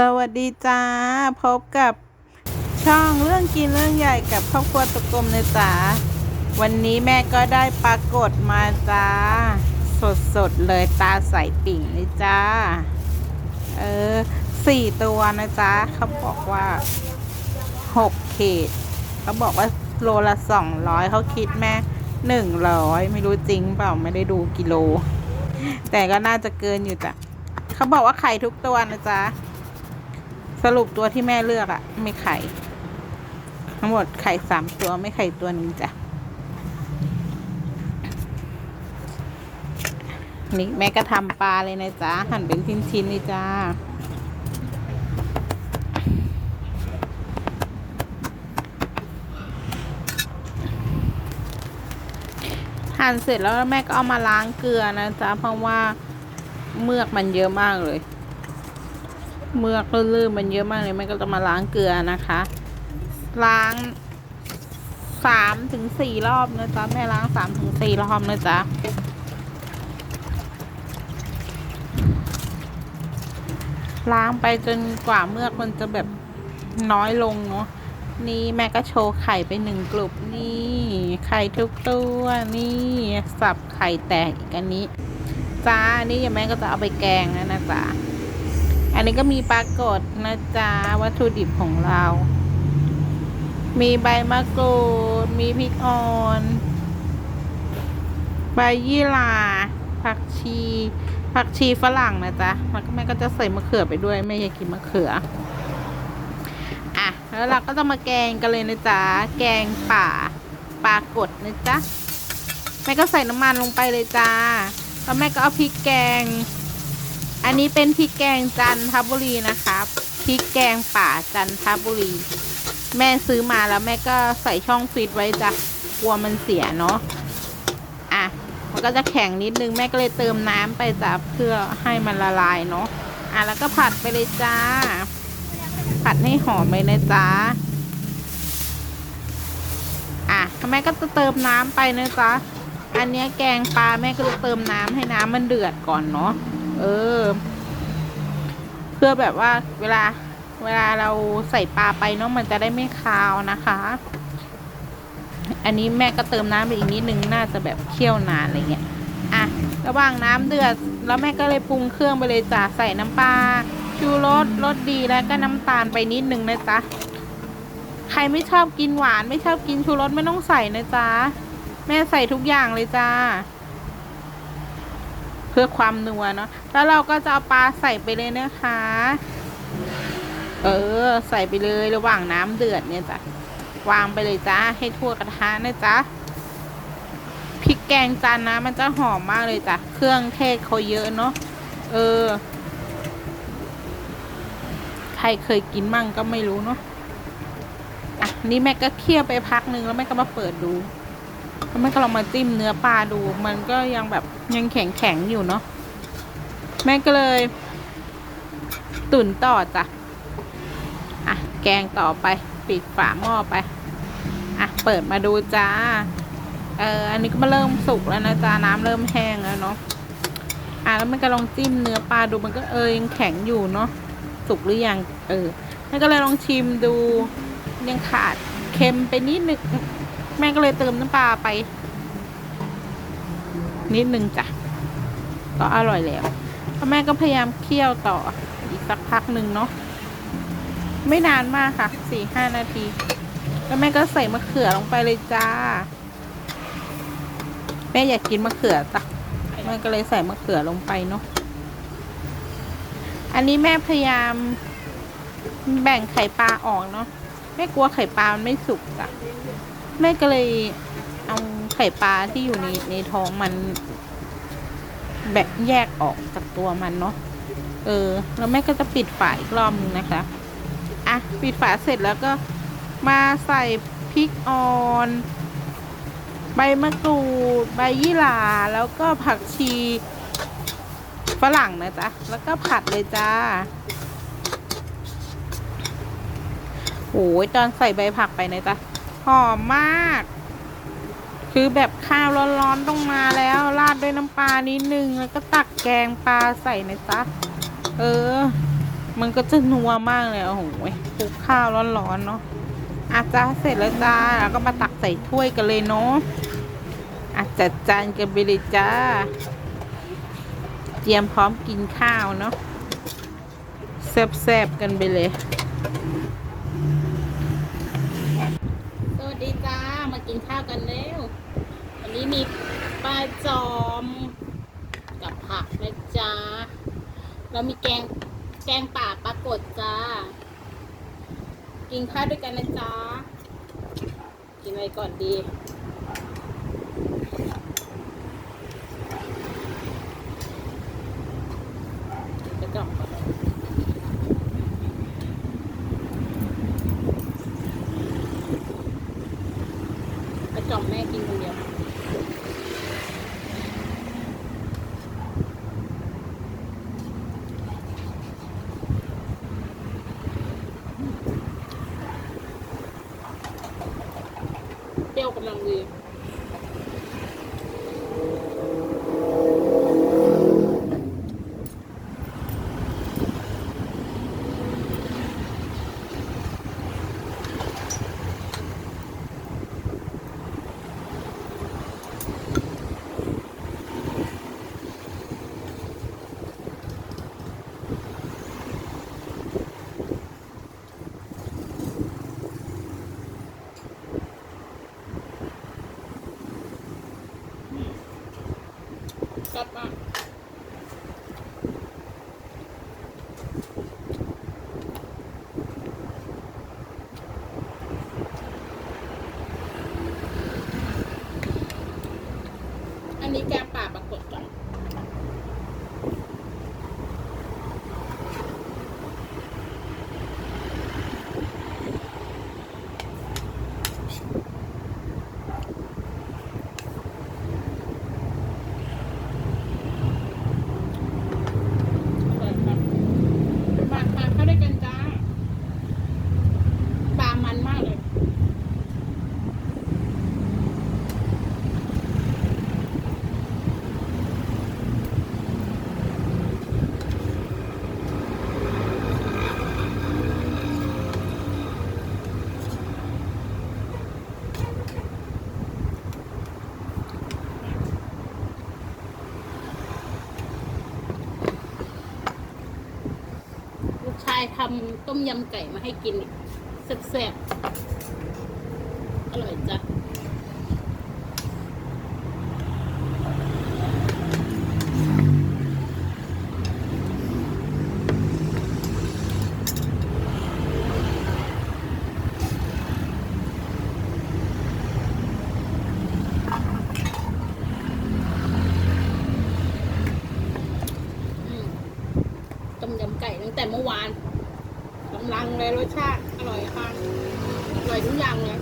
สวัสดีจ้า พบกับช่องเรื่องกินเรื่องใหญ่กับครอบครัวตะกลมเนะจ๊ะวันนี้แม่ก็ได้ปรากฏมาจ้า สดๆเลยตาใสปิ่งเลยจ้า เออสี่ตัวนะจ๊ะเขาบอกว่าหกเขีดเขาบอกว่าโลละสองร้อยเขาคิดแม่หนึ่งร้อยไม่รู้จริงเปล่าไม่ได้ดูกิโล แต่ก็น่าจะเกินอยู่จ้ะเขาบอกว่าไข่ทุกตัวนะจ๊ะ สรุปตัวที่แม่เลือกอะไม่ไข่ ทั้งหมดไข่สามตัวไม่ไข่ตัวหนึ่งจ้ะนี่แม่ก็ทำปลาเลยนะจ๊ะ หั่นเป็นชิ้นๆเลยจ้าหั่นเสร็จแล้วแม่ก็เอามาล้างเกลือนะจ๊ะ เพราะว่าเมือกมันเยอะมากเลย เมือกลื่นๆมันเยอะมากเลยแม่ก็จะมาล้างเกลือนะคะ ล้างสามถึงสี่รอบนะจ๊ะแม่ล้างสามถึงสี่รอบนะจ๊ะล้างไปจนกว่าเมือกมันจะแบบน้อยลงเนาะนี่แม่ก็โชว์ไข่ไปหนึ่งกลุ่มนี่ ไข่ทุกตัวนี่สับไข่แตกอีกอันนี้จ้านี่แม่ก็จะเอาไปแกงนะนะจ๊ะ อันนี้ก็มีปลากดนะจ๊ะวัตถุดิบของเรา มีใบมะกรูด มีพริกอ่อน ใบยี่หร่าผักชี ผักชีฝรั่งนะจ๊ะแล้วก็แม่ก็จะใส่มะเขือไปด้วยแม่อยากกินมะเขือ อะ แล้วเราก็จะมาแกงกันเลยนะจ๊ะ แกงป่าปลากดนะจ๊ะ แม่ก็ใส่น้ำมันลงไปเลยจ้า แล้วแม่ก็เอาพริกแกง อันนี้เป็นพริกแกงจันทบุรีนะครับพริกแกงป่าจันทบุรี แม่ซื้อมาแล้วแม่ก็ใส่ช่องฟรีซไว้จ้ะกลัวมันเสียเนาะอะมันก็จะแข็งนิดนึงแม่ก็เลยเติมน้ำไปจ้ะเพื่อให้มันละลายเนาะอะแล้วก็ผัดไปเลยจ้า ผัดให้หอมเลยนะจ๊ะอะแม่ก็จะเติมน้ำไปนะจ๊ะอันนี้แกงปลาแม่ก็จะเติมน้ำให้น้ำมันเดือดก่อนเนาะ เออ เพื่อแบบว่าเวลาเวลาเราใส่ปลาไปเนาะมันจะได้ไม่คาวนะคะ อันนี้แม่ก็เติมน้ำไปอีกนิดนึงน่าจะแบบเคี่ยวนานอะไรเงี้ย อะ ระหว่างน้ำเดือด แล้วแม่ก็เลยปรุงเครื่องไปเลยจ้ะใส่น้ำปลาชูรสรสดีแล้วก็น้ำตาลไปนิดนึงนะจ๊ะ ใครไม่ชอบกินหวาน ไม่ชอบกินชูรสไม่ต้องใส่นะจ๊ะ แม่ใส่ทุกอย่างเลยจ้า พื่อความนัวเนาะแล้วเราก็จะเอาปลาใส่ไปเลยนะคะ เออ ใส่ไปเลยระหว่างน้ำเดือดเนี่ยจ้ะวางไปเลยจ้าให้ทั่วกระทะนะจ๊ะพริกแกงจานนะมันจะหอมมากเลยจ้ะเครื่องเทศเขาเยอะเนาะเออ ใครเคยกินมั่งก็ไม่รู้เนาะอะนี่แม่ก็เคี่ยวไปพักหนึ่งแล้วแม่ก็มาเปิดดู แล้วแม่ก็ลองมาจิ้มเนื้อปลาดู มันก็ยังแบบยังแข็งแข็งอยู่เนาะแม่ก็เลย ตุ๋นต่อจ้ะอะแกงต่อไป ปิดฝาหม้อไปอะเปิดมาดูจ้าเอออันนี้ก็มาเริ่มสุกแล้วนะจ้าน้ำเริ่มแห้งแล้วเนาะอะแล้วแม่ก็ลองจิ้มเนื้อปลาดูมันก็เออยังแข็งอยู่เนาะสุกหรือยังเออแม่ก็เลยลองชิมดูยังขาดเค็มไปนิดนึง แม่ก็เลยเติมน้ำปลาไป นิดนึงจ้ะก็อร่อยแล้วแล้วแม่ก็พยายามเคี่ยวต่ออีกสักพักหนึ่งเนาะไม่นานมากค่ะสี่ห้านาที แล้วแม่ก็ใส่มะเขือลงไปเลยจ้า แม่อยากกินมะเขือจ้ะแม่ก็เลยใส่มะเขือลงไปเนาะอันนี้แม่พยายามแบ่งไข่ปลาออกเนาะแม่กลัวไข่ปลามันไม่สุกจ้ะ แม่ก็เลยเอาไข่ปลาที่อยู่ในในท้องมันแบกแยกออกจากตัวมันเนาะ เออ แล้วแม่ก็จะปิดฝาอีกรอบนึงนะคะ อะ ปิดฝาเสร็จแล้วก็มาใส่พริกอ่อน ใบมะกรูด ใบยี่หร่า แล้วก็ผักชีฝรั่งนะจ๊ะ แล้วก็ผัดเลยจ้าโอ้ยตอนใส่ใบผักไปนะจ๊ะ หอมมาก คือแบบข้าวร้อนๆต้องมาแล้ว ราดด้วยน้ำปลานิดนึง แล้วก็ตักแกงปลาใส่นะจ๊ะ เออ มันก็จะนัวมากเลย โอ้โหคลุกข้าวร้อนๆเนาะอาจ้าเสร็จแล้วจ้า แล้วก็มาตักใส่ถ้วยกันเลยเนาะอาจัดจานกันไปเลยจ้า เตรียมพร้อมกินข้าวเนาะแซ่บๆกันไปเลย สวัสดีจ้า มา กินข้าวกันแล้ววันนี้มีปลาจอม กับผักนะจ๊ะเรามีแกงแกงป่าปลากดจ้า กินข้าวด้วยกันนะจ๊ะกินอะไรก่อนดี กินกระจ่องก่อน ต่อมแม่กินคนเดียวเปรี้ยวกำลังดี ชอบมาก อันนี้แกงป่าปรากฏจ้ะอร่อยครับมาทานข้าวด้วยกันจ้า ปลามันมากเลย ลูกชายทำต้มยำไก่มาให้กินแซ่บๆอร่อยจ้ะ อืมต้มยำไก่ตั้งแต่เมื่อวาน กำลังเลยรสชาติอร่อยค่ะอร่อยทุกอย่างเลย